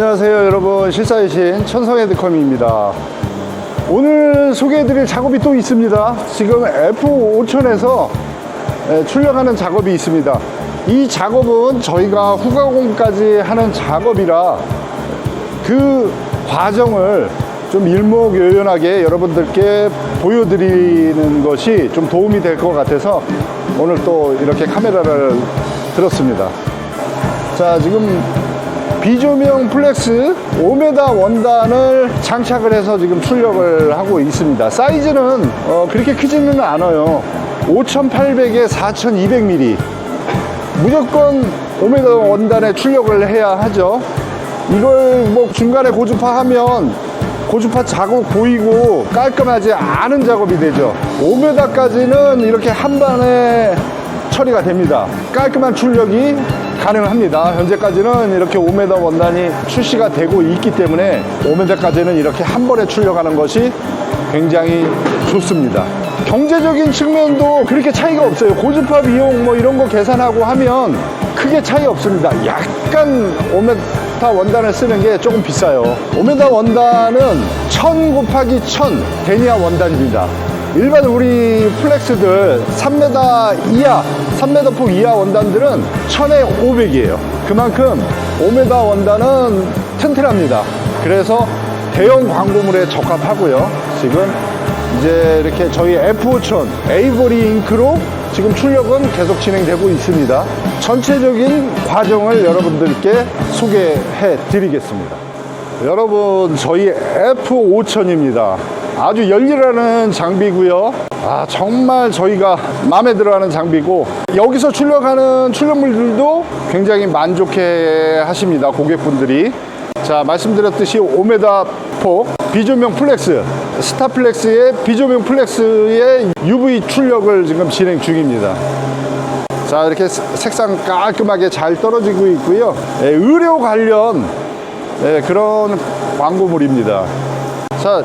안녕하세요 여러분. 실사이신 천성헤드컴입니다. 오늘 소개해드릴 작업이 또 있습니다. 지금 F5000에서 출력하는 작업이 있습니다. 이 작업은 저희가 후가공까지 하는 작업이라 그 과정을 좀 일목요연하게 여러분들께 보여드리는 것이 좀 도움이 될 것 같아서 오늘 또 이렇게 카메라를 들었습니다. 자 지금 비조명 플렉스 5m 원단을 장착을 해서 지금 출력을 하고 있습니다. 사이즈는 어, 그렇게 크지는 않아요. 5800에 4200mm. 무조건 5m 원단에 출력을 해야 하죠. 이걸 뭐 중간에 고주파 하면 고주파 자국 보이고 깔끔하지 않은 작업이 되죠. 5m까지는 이렇게 한 반에 처리가 됩니다. 깔끔한 출력이 가능합니다. 현재까지는 이렇게 5m 원단이 출시가 되고 있기 때문에 5m까지는 이렇게 한 번에 출력하는 것이 굉장히 좋습니다. 경제적인 측면도 그렇게 차이가 없어요. 고주파 비용 뭐 이런 거 계산하고 하면 크게 차이 없습니다. 약간 5m 원단을 쓰는 게 조금 비싸요. 5m 원단은 1000 곱하기 1000 데니아 원단입니다. 일반 우리 플렉스들 3m 이하, 3m 폭 이하 원단들은 1000에 500이에요. 그만큼 5m 원단은 튼튼합니다. 그래서 대형 광고물에 적합하고요. 지금 이제 이렇게 저희 F5000 에이보리 잉크로 지금 출력은 계속 진행되고 있습니다. 전체적인 과정을 여러분들께 소개해 드리겠습니다. 여러분, 저희 F5000입니다. 아주 열일하는 장비고요. 아, 정말 저희가 마음에 들어하는 장비고 여기서 출력하는 출력물들도 굉장히 만족해 하십니다. 고객분들이. 자, 말씀드렸듯이 5m 폭 비조명 플렉스 스타플렉스의 비조명 플렉스의 UV 출력을 지금 진행 중입니다. 자, 이렇게 색상 깔끔하게 잘 떨어지고 있고요. 예, 의료 관련 예, 그런 광고물입니다. 자,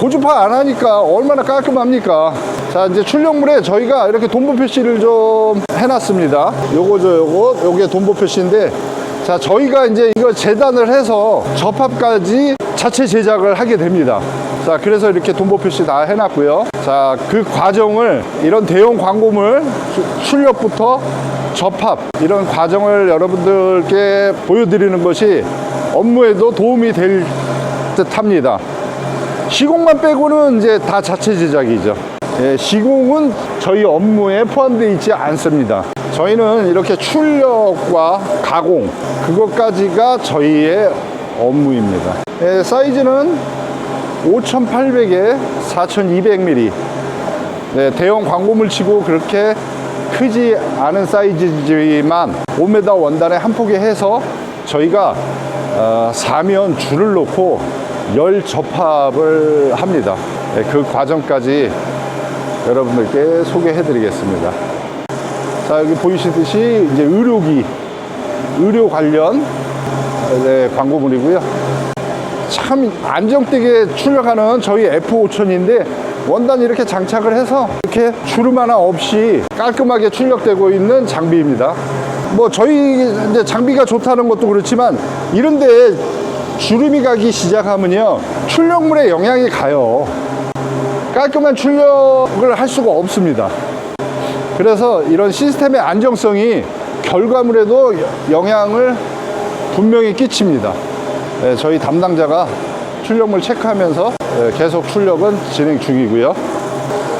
고주파 안 하니까 얼마나 깔끔합니까? 자, 이제 출력물에 저희가 이렇게 돈보 표시를 좀 해놨습니다. 요거죠, 요거. 요게 돈보 표시인데, 자, 저희가 이제 이거 재단을 해서 접합까지 자체 제작을 하게 됩니다. 자, 그래서 이렇게 돈보 표시 다 해놨고요. 자, 그 과정을 이런 대형 광고물 수- 출력부터 접합 이런 과정을 여러분들께 보여드리는 것이 업무에도 도움이 될 듯합니다. 시공만 빼고는 이제 다 자체 제작이죠. 예, 시공은 저희 업무에 포함되어 있지 않습니다. 저희는 이렇게 출력과 가공, 그것까지가 저희의 업무입니다. 예, 사이즈는 5800에 4200mm. 네, 대형 광고물 치고 그렇게 크지 않은 사이즈지만 5m 원단에 한 폭에 해서 저희가 어, 사면 줄을 놓고 열 접합을 합니다. 네, 그 과정까지 여러분들께 소개해 드리겠습니다. 자, 여기 보이시듯이 이제 의료기, 의료 관련 네, 광고물이고요. 참 안정되게 출력하는 저희 F5000인데 원단 이렇게 장착을 해서 이렇게 주름 하나 없이 깔끔하게 출력되고 있는 장비입니다. 뭐 저희 이제 장비가 좋다는 것도 그렇지만 이런데 주름이 가기 시작하면요 출력물에 영향이 가요. 깔끔한 출력을 할 수가 없습니다. 그래서 이런 시스템의 안정성이 결과물에도 영향을 분명히 끼칩니다. 예, 저희 담당자가 출력물 체크하면서 예, 계속 출력은 진행 중이고요.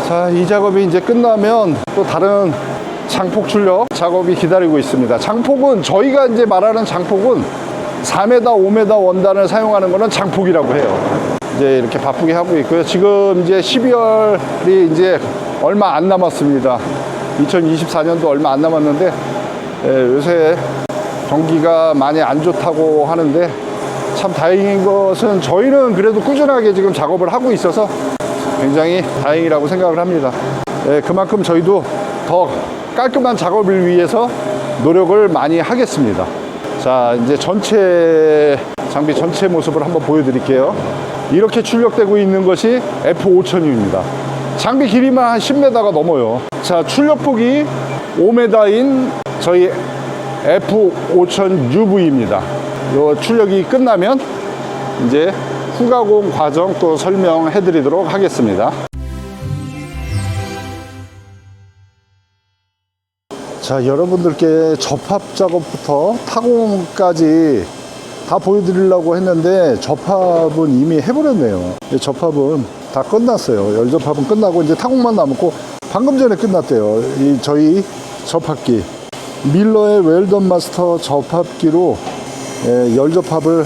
자, 이 작업이 이제 끝나면 또 다른 장폭 출력 작업이 기다리고 있습니다. 장폭은 저희가 이제 말하는 장폭은 4m, 5m 원단을 사용하는 것은 장폭이라고 해요. 이제 이렇게 바쁘게 하고 있고요. 지금 이제 12월이 이제 얼마 안 남았습니다. 2024년도 얼마 안 남았는데 예, 요새 경기가 많이 안 좋다고 하는데 참 다행인 것은 저희는 그래도 꾸준하게 지금 작업을 하고 있어서 굉장히 다행이라고 생각을 합니다. 예, 그만큼 저희도 더 깔끔한 작업을 위해서 노력을 많이 하겠습니다. 자, 이제 전체 장비 전체 모습을 한번 보여드릴게요. 이렇게 출력되고 있는 것이 F5000입니다. 장비 길이만 한 10m가 넘어요. 자, 출력폭이 5m인 저희 F5000 UV입니다. 요 출력이 끝나면 이제 후가공 과정 또 설명해 드리도록 하겠습니다. 자, 여러분들께 접합 작업부터 타공까지 다 보여드리려고 했는데 접합은 이미 해버렸네요. 이 접합은 다 끝났어요. 열 접합은 끝나고 이제 타공만 남았고 방금 전에 끝났대요. 이 저희 접합기 밀러의 웰던 마스터 접합기로 예, 열 접합을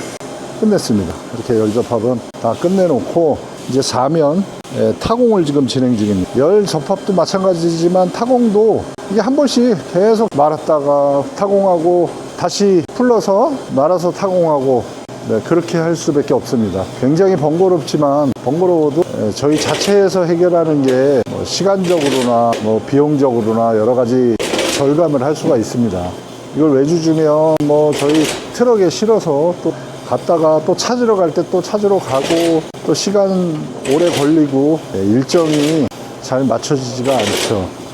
끝냈습니다. 이렇게 열 접합은 다 끝내놓고 이제 사면 예, 타공을 지금 진행 중입니다. 열 접합도 마찬가지지만 타공도 이게 한 번씩 계속 말았다가 타공하고 다시 풀러서 말아서 타공하고 네, 그렇게 할 수밖에 없습니다. 굉장히 번거롭지만 번거로워도 예, 저희 자체에서 해결하는 게 뭐 시간적으로나 뭐 비용적으로나 여러 가지 절감을 할 수가 있습니다. 이걸 외주 주면 뭐 저희 트럭에 실어서 또 갔다가 또 찾으러 갈 때 또 찾으러 가고 또 시간 오래 걸리고 예, 일정이 잘 맞춰지지가 않죠.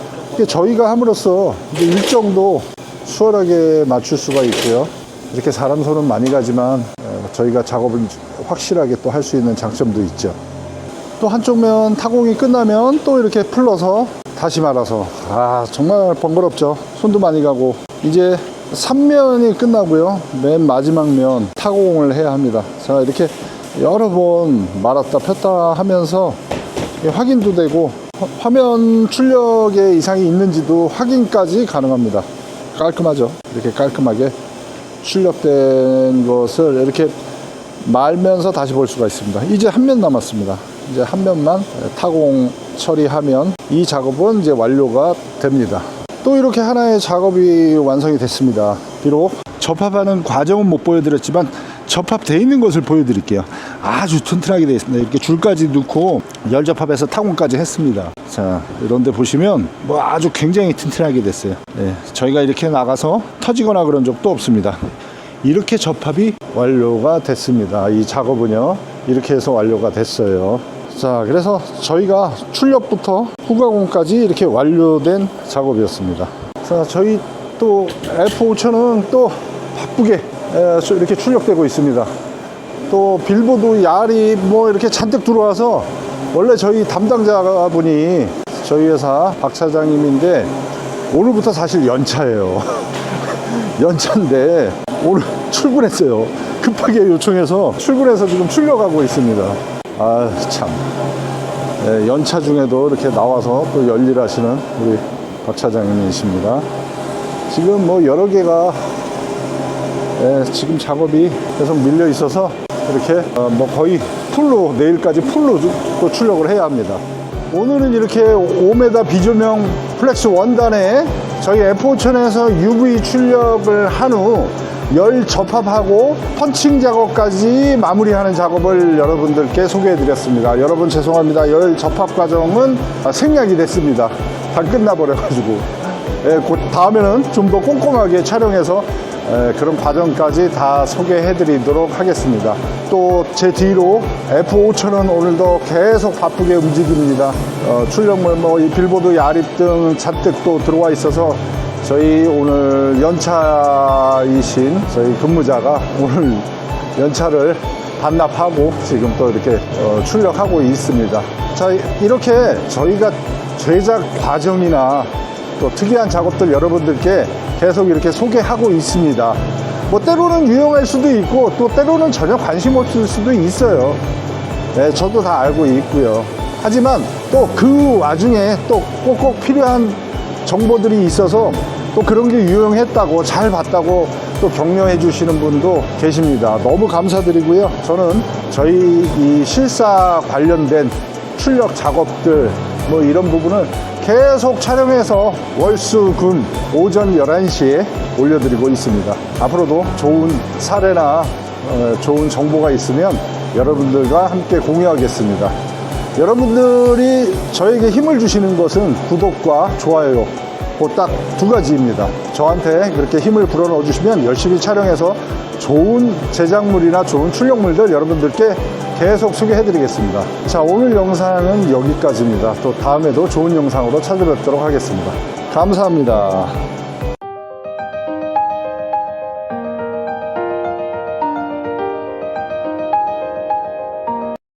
저희가 함으로써 일정도 수월하게 맞출 수가 있고요. 이렇게 사람 손은 많이 가지만 어, 저희가 작업을 확실하게 또 할 수 있는 장점도 있죠. 또 한쪽 면 타공이 끝나면 또 이렇게 풀러서 다시 말아서 아 정말 번거롭죠 손도 많이 가고 이제 3면이 끝나고요 맨 마지막 면 타공을 해야 합니다 자 이렇게 여러 번 말았다 폈다 하면서 이 확인도 되고 화- 화면 출력에 이상이 있는지도 확인까지 가능합니다 깔끔하죠 이렇게 깔끔하게 출력된 것을 이렇게 말면서 다시 볼 수가 있습니다. 이제 한 면 남았습니다. 이제 한 면만 타공 처리하면 이 작업은 이제 완료가 됩니다. 또 이렇게 하나의 작업이 완성이 됐습니다. 비록 접합하는 과정은 못 보여드렸지만 접합되어 있는 것을 보여드릴게요. 아주 튼튼하게 되어 있습니다. 이렇게 줄까지 넣고 열 접합해서 타공까지 했습니다. 자, 이런데 보시면 뭐 아주 굉장히 튼튼하게 됐어요. 네, 저희가 이렇게 나가서 터지거나 그런 적도 없습니다. 이렇게 접합이 완료가 됐습니다. 이 작업은요. 이렇게 해서 완료가 됐어요. 자, 그래서 저희가 출력부터 후가공까지 이렇게 완료된 작업이었습니다. 자, 저희 또 F5000은 또 바쁘게 에, 이렇게 출력되고 있습니다. 또 빌보드 야리 뭐 이렇게 잔뜩 들어와서 원래 저희 담당자분이 저희 회사 박 차장님인데 오늘부터 사실 연차예요. 연차인데 오늘 출근했어요. 급하게 요청해서 출근해서 지금 출력하고 있습니다. 아, 참. 예, 연차 중에도 이렇게 나와서 또 열일하시는 우리 박 차장님이십니다. 지금 뭐 여러 개가 예, 지금 작업이 계속 밀려 있어서 이렇게 어, 뭐 거의 풀로 내일까지 풀로 주- 또 출력을 해야 합니다. 오늘은 이렇게 5m 비조명 플렉스 원단에 저희 F5000에서 UV 출력을 한 후 열 접합하고 펀칭 작업까지 마무리하는 작업을 여러분들께 소개해 드렸습니다. 여러분 죄송합니다. 열 접합 과정은 아, 생략이 됐습니다. 다 끝나버려 가지고 예, 곧 다음에는 좀 더 꼼꼼하게 촬영해서 예, 그런 과정까지 다 소개해 드리도록 하겠습니다. 또 제 뒤로 F5000은 오늘도 계속 바쁘게 움직입니다. 어, 출력물 뭐이 빌보드 야립 등 잔뜩 또 들어와 있어서 저희 오늘 연차이신 저희 근무자가 오늘 연차를 반납하고 지금 또 이렇게 어, 출력하고 있습니다. 자, 이렇게 저희가 제작 과정이나 또 특이한 작업들 여러분들께 계속 이렇게 소개하고 있습니다. 뭐 때로는 유용할 수도 있고 또 때로는 전혀 관심 없을 수도 있어요. 네, 저도 다 알고 있고요. 하지만 또 그 와중에 또 꼭꼭 필요한 정보들이 있어서 또 그런 게 유용했다고 잘 봤다고 또 격려해 주시는 분도 계십니다. 너무 감사드리고요. 저는 저희 이 실사 관련된 출력 작업들 뭐 이런 부분을 계속 촬영해서 월수금 오전 11시에 올려드리고 있습니다. 앞으로도 좋은 사례나 어, 좋은 정보가 있으면 여러분들과 함께 공유하겠습니다. 여러분들이 저에게 힘을 주시는 것은 구독과 좋아요. 딱두 가지입니다. 저한테 그렇게 힘을 불어넣어 주시면 열심히 촬영해서 좋은 제작물이나 좋은 출력물들 여러분들께 계속 소개해 드리겠습니다. 자, 오늘 영상은 여기까지입니다. 또 다음에도 좋은 영상으로 찾아뵙도록 하겠습니다. 감사합니다.